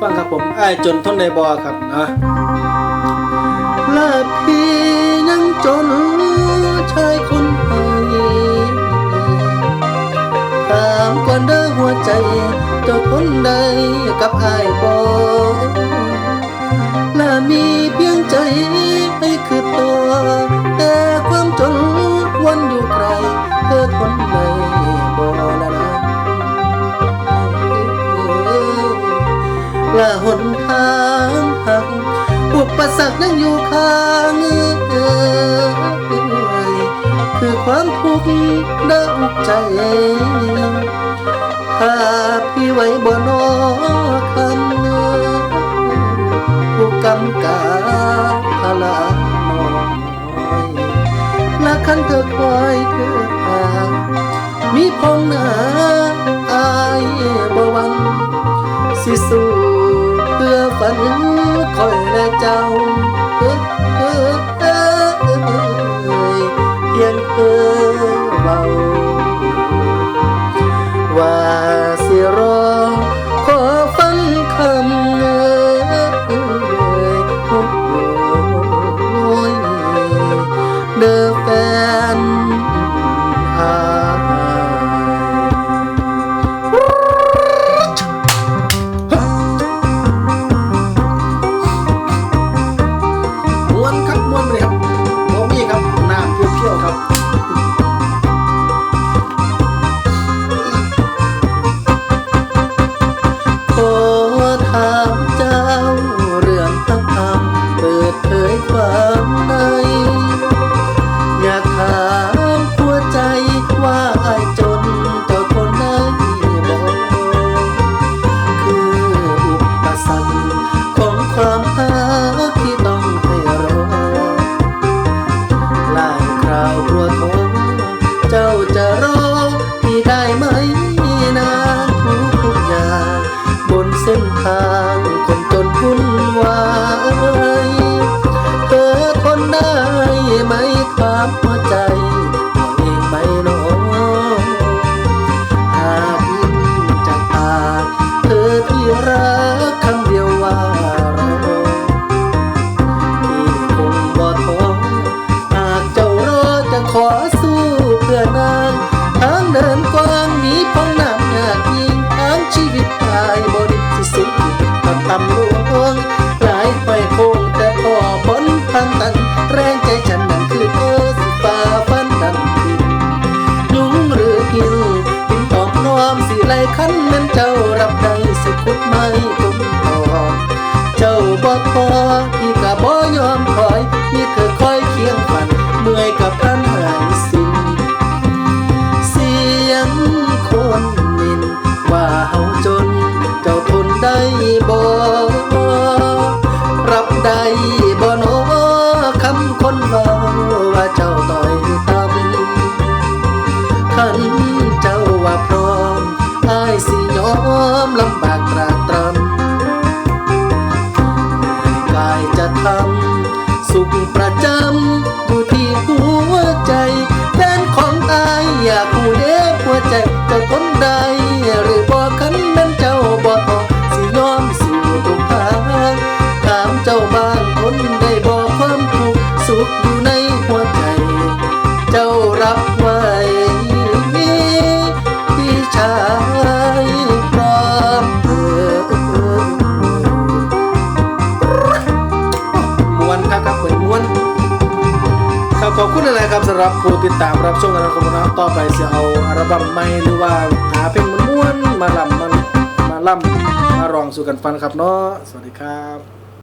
ฟังครับผมไอ้จนทนในบ่ครับนะลาพี่ยังจนชายคนไทยถามก่อนเด้อหัวใจ เจ้าคนใดกับไอ้บ่และมีเพียงใจ ละหนทางหักอุปสรรคยังอยู่ข้างเอ่ยคือความทุกข์ดังใจถ้าพี่ไว้บ่นอคำผู้กำกาพลาน้อยและคันเธอคอยเธอหามีพองหนาอายบ่วังสิสู้ ฝันคอยและเจ้าเออเออเอ้ยเอ้ยเพียงเออ วน ได้ไหมนะทุกทุกอย่างบนเส้นทางคนจนวุ่นวาย จ้าบ่พอพี่ก็บ่ยอมถอยมีเธอคอยเคียงฝันเมื่อยกับพันหายสิ้นเสียงคนนินว่าเฮาจน เจ้าทนได้บ่รับได้ ประจำอยู่ที่หัวใจแฟนของอายอยากหูเด้หัวใจจะทนได้หรือ รับผู้ติดตามรับชมกันนะครับน้องต่อไปจะเอาอัลบั้มใหม่หรือว่าหาเพลงม้วนมาลำมามาล่ำมาร้องสู่กันฟังครับเนาะสวัสดีครับ